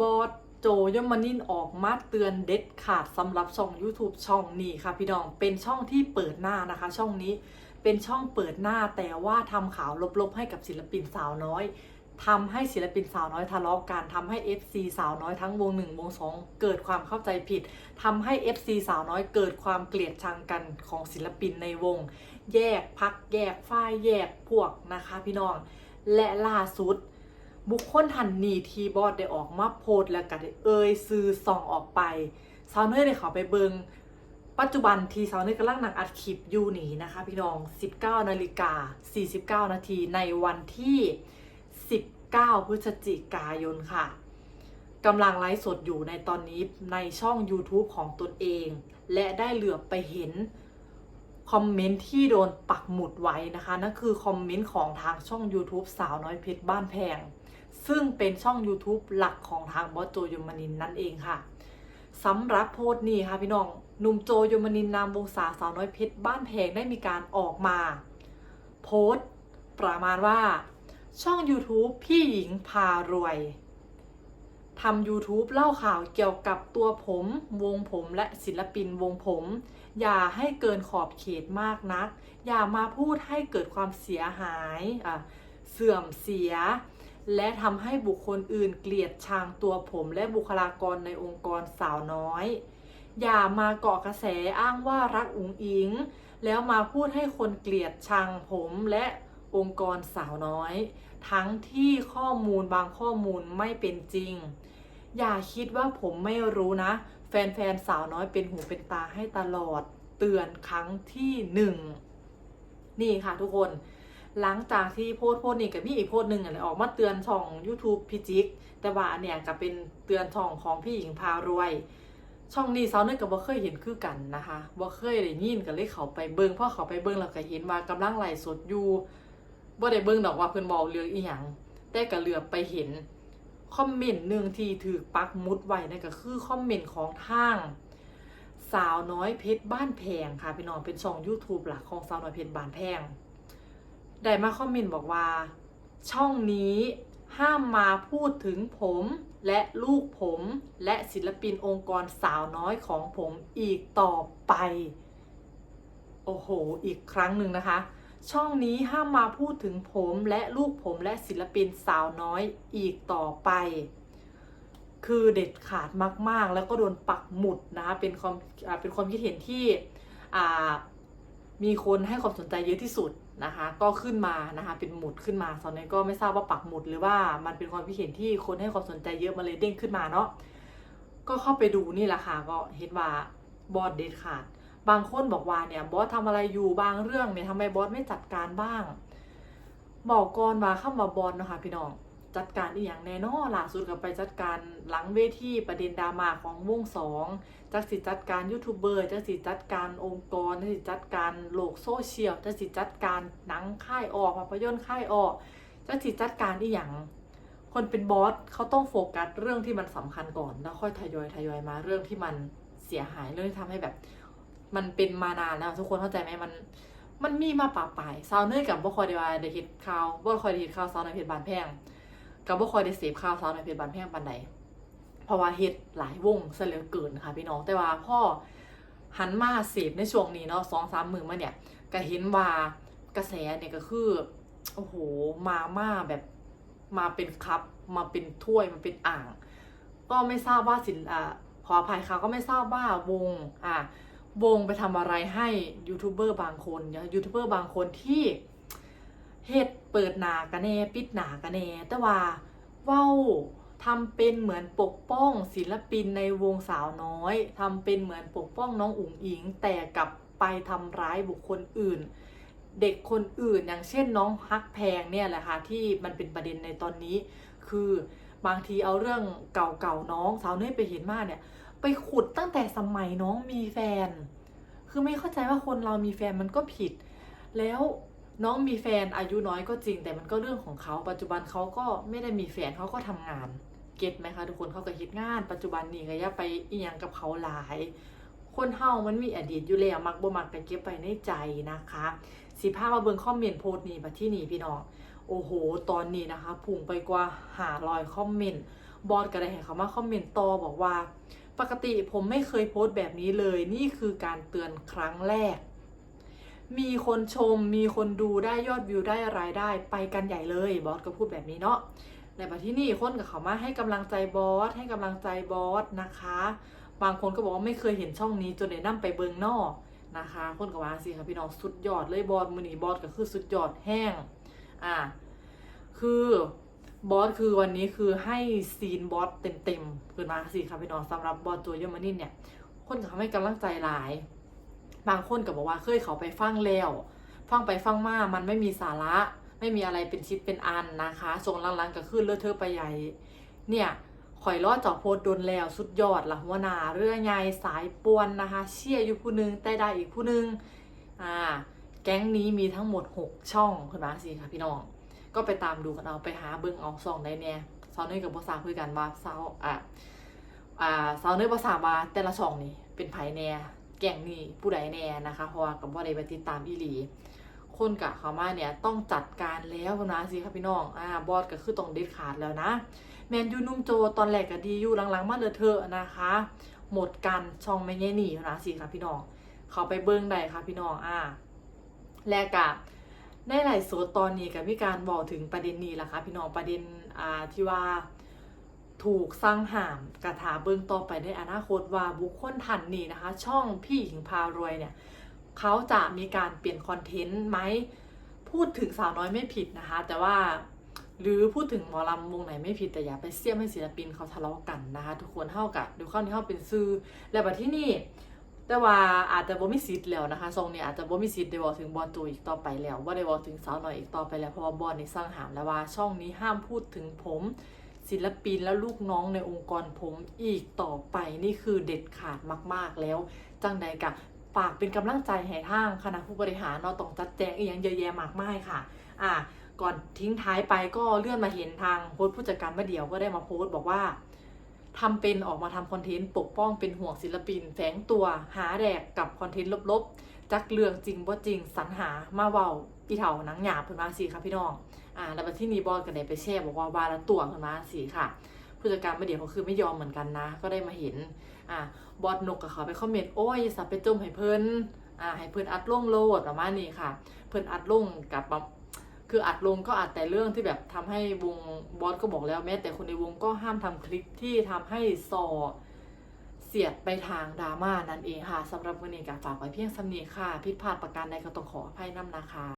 บอสโจยมนินออกมาเตือนเด็ดขาดสำหรับช่อง YouTube ช่องนี้ค่ะพี่น้องเป็นช่องที่เปิดหน้านะคะ ช่องนี้เป็นช่องเปิดหน้าแต่ว่าทำข่าวลบๆให้กับศิลปินสาวน้อยทำให้ศิลปินสาวน้อยทะเลาะกันทำให้ FC สาวน้อยทั้งวงหนึ่งวงสองเกิดความเข้าใจผิดทำให้ FC สาวน้อยเกิดความเกลียดชังกันของศิลปินในวง แยกพักแยกฝ้ายแยกพวกนะคะ พี่น้องและล่าสุด บุคคลทันนีทีบอสได้ออกมาโพสแล้วก็ได้เอ่ยซื้อส่องออกไปสาวเนยได้เขาไปเบิงปัจจุบันที่สาวเนยกำลังนังอัดคลิปอยู่นี่นะคะ พี่น้อง 19นาฬิกา49 นาทีในวันที่ 19 พฤศจิกายนค่ะกำลังไลฟ์สดอยู่ในตอนนี้ในช่อง YouTube ของตนเอง และได้เหลือบไปเห็นคอมเมนต์ที่โดนปักหมุดไว้นะคะนั่นคือคอมเมนต์ของทางช่อง YouTube สาวน้อยเพชรบ้านแพง ซึ่งเป็นช่อง YouTube หลักของทางบอสโจยมานินนั่นเองค่ะสำหรับโพสต์นี้ค่ะพี่น้องหนุ่มโจยมานินนามวงศาสาวน้อยเพชรบ้านแพงได้มีการออกมา โพสต์ ประมาณว่า ช่อง YouTube พี่หญิงพารวยทำ YouTube เล่าข่าวเกี่ยวกับตัวผม วงผมและศิลปินวงผม อย่าให้เกินขอบเขตมากนัก อย่ามาพูดให้เกิดความเสียหายเสื่อมเสีย และทำให้บุคคลอื่นเกลียดชังตัวผมและบุคลากรในองค์กรสาวน้อย อย่ามาเกาะกระแสอ้างว่ารักอุ๋งอิง แล้วมาพูดให้คนเกลียดชังผมและองค์กรสาวน้อย ทั้งที่ข้อมูลบางข้อมูลไม่เป็นจริง อย่าคิดว่าผมไม่รู้นะ แฟนๆสาวน้อยเป็นหูเป็นตาให้ตลอด เตือนครั้งที่หนึ่งนี่ค่ะทุกคน หลังจากที่โพสโพสนี้กับพี่อีกโพสหนึ่งอะไรออกมาเตือนช่อง YouTube พี่จิ๊กแต่ว่าเนี่ยก็เป็นเตือนช่องของพี่หญิงพารวย ช่องนี้สาวเนยกับบ่เคยเห็นคือกันนะคะบ่เคยได้ยินกันเลยเขาไปเบิ่งพอเขาไปเบิ่งแล้วก็เห็นว่ากำลังไลฟ์สดอยู่บ่ได้เบิ่งดอกว่าเพิ่นเว้าเรื่องอีหยังแต่ก็เหลือไปเห็นคอมเมนต์หนึ่งที่ถูกปักมุดไว้นั่นก็คือคอมเมนต์ของทางสาวน้อยเพชรบ้านแพงค่ะพี่น้องเป็นช่อง YouTube หลักของสาวน้อยเพชรบ้านแพง ได้มาคอมเมนต์บอกว่า ช่องนี้ห้ามมาพูดถึงผมและลูกผมและศิลปินองค์กรสาวน้อยของผมอีกต่อไป โอ้โห อีกครั้งหนึ่งนะคะ ช่องนี้ห้ามมาพูดถึงผมและลูกผมและศิลปินสาวน้อยอีกต่อไป คือเด็ดขาดมากๆ แล้วก็โดนปักหมุดนะคะเป็นความเป็นความคิดเห็นที่มีคนให้ความสนใจเยอะที่สุด นะคะ ก็ขึ้นมานะคะ เป็นหมุดขึ้นมาตอนนี้ก็ไม่ทราบว่าปักหมุดหรือว่ามันเป็นความคิดเห็นที่คนให้ความสนใจเยอะมาเลยเด้งขึ้นมาเนาะก็เข้าไปดูนี่แหละค่ะก็เห็นว่าบอสเด็ดขาดบางคนบอกว่าเนี่ยบอสทำอะไรอยู่บางเรื่องเนี่ยทำไมบอสไม่จัดการบ้างบอกก่อนว่าเข้ามาบอสนะคะพี่น้อง จัดการอีอย่างแน่นอนล่าสุดกับไปจัดการหลังเวทีประเด็นดราม่าของวงสองจักสิจัดการยูทูบเบอร์จักสิจัดการองค์กรจักสิจัดการโลกโซเชียลจักสิจัดการหนังค่ายออกภาพยนตร์ค่ายออกจักสิจัดการอีอย่างคนเป็นบอสเขาต้องโฟกัสเรื่องที่มันสำคัญก่อน แล้วค่อยทยอยทยอยมาเรื่องที่มันเสียหายเรื่องที่ทำให้แบบ มันเป็นมานานแล้วทุกคนเข้าใจไหมมันมันมีมาป่าปลายซาวเนยกับบ่คอยด้ว่าได้เห็นข่าวบ่คอยได้เห็นข่าวซาวในเพจบานแพง กับบ่คอยได้เสพข่าวสาวในเพจบานแพงปานใดเพราะว่าเฮ็ดหลายวงเหลือเกินค่ะพี่น้องแต่ว่าพ่อหันมาเสพในช่วงนี้เนาะสองสามมือมาเนี่ยก็เห็นว่ากระแสเนี่ยก็คือโอ้โหมามาแบบมาเป็นคัพมาเป็นถ้วยมาเป็นอ่าง ก็ไม่ทราบว่าสินอ่าขออภัยค่ะก็ไม่ทราบว่าวงอ่าวงไปทำอะไรให้ยูทูบเบอร์บางคนยูทูบเบอร์บางคนที่ เฮ็ดเปิดหนากันแน่ปิดหนากันแน่แต่ว่าเว้าทำเป็นเหมือนปกป้องศิลปินในวงสาวน้อยทำเป็นเหมือนปกป้องน้องอุ๋งอิง แต่กลับไปทำร้ายบุคคลอื่น เด็กคนอื่นอย่างเช่นน้องฮักแพงเนี่ยแหละค่ะที่มันเป็นประเด็นในตอนนี้ คือบางทีเอาเรื่องเก่าๆน้องสาวเนยไปเห็นมากเนี่ยไปขุดตั้งแต่สมัยน้องมีแฟน คือไม่เข้าใจว่าคนเรามีแฟนมันก็ผิด แล้ว น้องมีแฟนอายุน้อยก็จริง แต่มันก็เรื่องของเขาปัจจุบันเขาก็ไม่ได้มีแฟนเขาก็ทำงาน เก็ตไหมคะทุกคนเขาก็คิดงาน ปัจจุบันนี้ก็อย่าไปอียังกับเขาหลาย คนเฮามันมีอดีตอยู่แล้วมักบ่มักก็เก็บไปในใจนะคะ สิพามาเบิ่งคอมเมนต์โพสต์นี้มาที่นี่พี่น้องโอ้โห ตอนนี้นะคะพุ่งไปกว่าหาลอยคอมเมนต์บอสก็ได้ให้เขามาคอมเมนต์ต่อบอกว่า ปกติผมไม่เคยโพสต์แบบนี้เลย นี่คือการเตือนครั้งแรก มีคนชม มีคนดูได้ยอดวิวได้รายได้ไปกันใหญ่เลยบอสก็พูดแบบนี้เนาะในประที่นี่คนกับเขามาให้กำลังใจบอสให้กำลังใจบอสนะคะ บางคนก็บอกว่าไม่เคยเห็นช่องนี้จนได้นำไปเบิงนอกนะคะ คนกับว่าสิค่ะพี่น้องสุดยอดเลยบอสมือนีบอสก็คือสุดยอดแห้งอ่าคือบอสคือวันนี้คือให้ซีนบอสเต็มๆขึ้นมาสิค่ะพี่น้องสำหรับบอสตัวเยอรมานินเนี่ย คนกับเขาให้กำลังใจหลาย บางคนก็บอกว่าเคยเขาไปฟังแล้วฟังไปฟังมา มันไม่มีสาระ ไม่มีอะไรเป็นชิดเป็นอันนะคะส่งลังๆก็ขึ้นเลอะเทอะไปใหญ่ เนี่ยข่อยรอดเจาะโพสต์โดนแล้วสุดยอดละหัวหน้าเรื่องไงสายปวนนะคะ เชี่ยอยู่ผู้หนึงแต่ได้อีกผู้หนึงอ่า แก๊งนี้มีทั้งหมด 6 ช่องคุณมาสิค่ะพี่น้อง ก็ไปตามดูกันเอาไปหาเบิ้งเอาซองได้แน่ซาวเนยกับภาษาคุยกันว่าซาวอะอ่าซาวเนยภาษาว่าแต่ละช่องนี่เป็นไผแน่ แก๊งนี่ผู้ใดแน่นะคะ เพราะว่ากับว่าได้ไปติดตามอีหลี คนกะเขามาเนี่ยต้องจัดการแล้วนะสิค่ะพี่น้องอ่าบอสก็คือต้องเด็ดขาดแล้วนะแมนยูนุ่มโจตอนแรกก็ดีอยู่หลังๆมาเลยเถอะนะคะ หมดกันช่องไม่แย่หนีนะสิค่ะพี่น้องเขาไปเบิ้งได้ค่ะพี่น้องอ่าแลกกะในหลายโซตอนนี้กับมีการบอกถึงประเด็นนี้แหละค่ะพี่น้องประเด็นอ่าที่ว่า ถูกสร้างห่ามกระถาเบิ้งต่อไปในอนาคตว่าบุคคลท่านนี้นะคะ ช่องพี่หญิงพารวยเนี่ยเขาจะมีการเปลี่ยนคอนเทนต์ไหมพูดถึงสาวน้อยไม่ผิดนะคะ แต่ว่าหรือพูดถึงหมอลำวงไหนไม่ผิดแต่อย่าไปเสียมให้ศิลปินเขาทะเลาะกันนะคะ ทุกคนเท่ากับดูเข้าที่เข้าเป็นซื้อและบัดที่นี่แต่ว่าอาจจะบ่มีสิทธิ์แล้วนะคะทรงเนี้อาจจะบ่มีสิทธิ์ได้บอกถึงบอลตัวอีกต่อไปแล้วว่าได้บอกถึงสาวน้อยอีกต่อไปแล้วเพราะว่าบอลนี่สร้างหามแล้วว่าช่องนี้ห้ามพูดถึงผม ศิลปินและลูกน้องในองค์กรผมอีกต่อไปนี่คือเด็ดขาดมาก ๆ แล้ว จังใดกะฝากเป็นกำลังใจให้ทางคณะผู้บริหารเนาะต้องจัดแจงอีกอย่างเยอะแยะมากมายค่ะ อะก่อนทิ้งท้ายไปก็เลื่อนมาเห็นทางโพสผู้จัดการมาเดียวก็ได้มาโพสต์บอกว่าทำเป็นออกมาทำคอนเทนต์ปกป้องเป็นห่วงศิลปินแฝงตัวหาแดกกับคอนเทนต์ลบๆ จักเรื่องจริงบ่จริงสรรหามาเว้า อีเถานังหยาบเพิ่นมาสิค่ะพี่น้องอ่าแล้วบัดที่นีบอสก็ได้ไปแชร์บอกว่าวาละตัวเพิ่นมาสิค่ะผู้จัดการมาเดี่ยวเขาคือไม่ยอมเหมือนกันนะ ก็ได้มาเห็น อ่าบอสนกกับเขาไปคอมเมนต์โอ้ยสับไปจมให้เพิ่นอ่าให้เพิ่นอัดลงโลดประมาณนี้ค่ะ เพิ่นอัดลงกับคืออัดลงก็อัดแต่เรื่องที่แบบทำให้วงบอสก็บอกแล้วแม้แต่คนในวงก็ห้ามทำคลิปที่ทำให้ซอเสียดไปทางดราม่านั่นเองค่ะสำหรับวันนี้ก็ฝากไว้เพียงสำนีค่ะผิดพลาดประการใดก็ต้องขออภัยน้ำนะคะ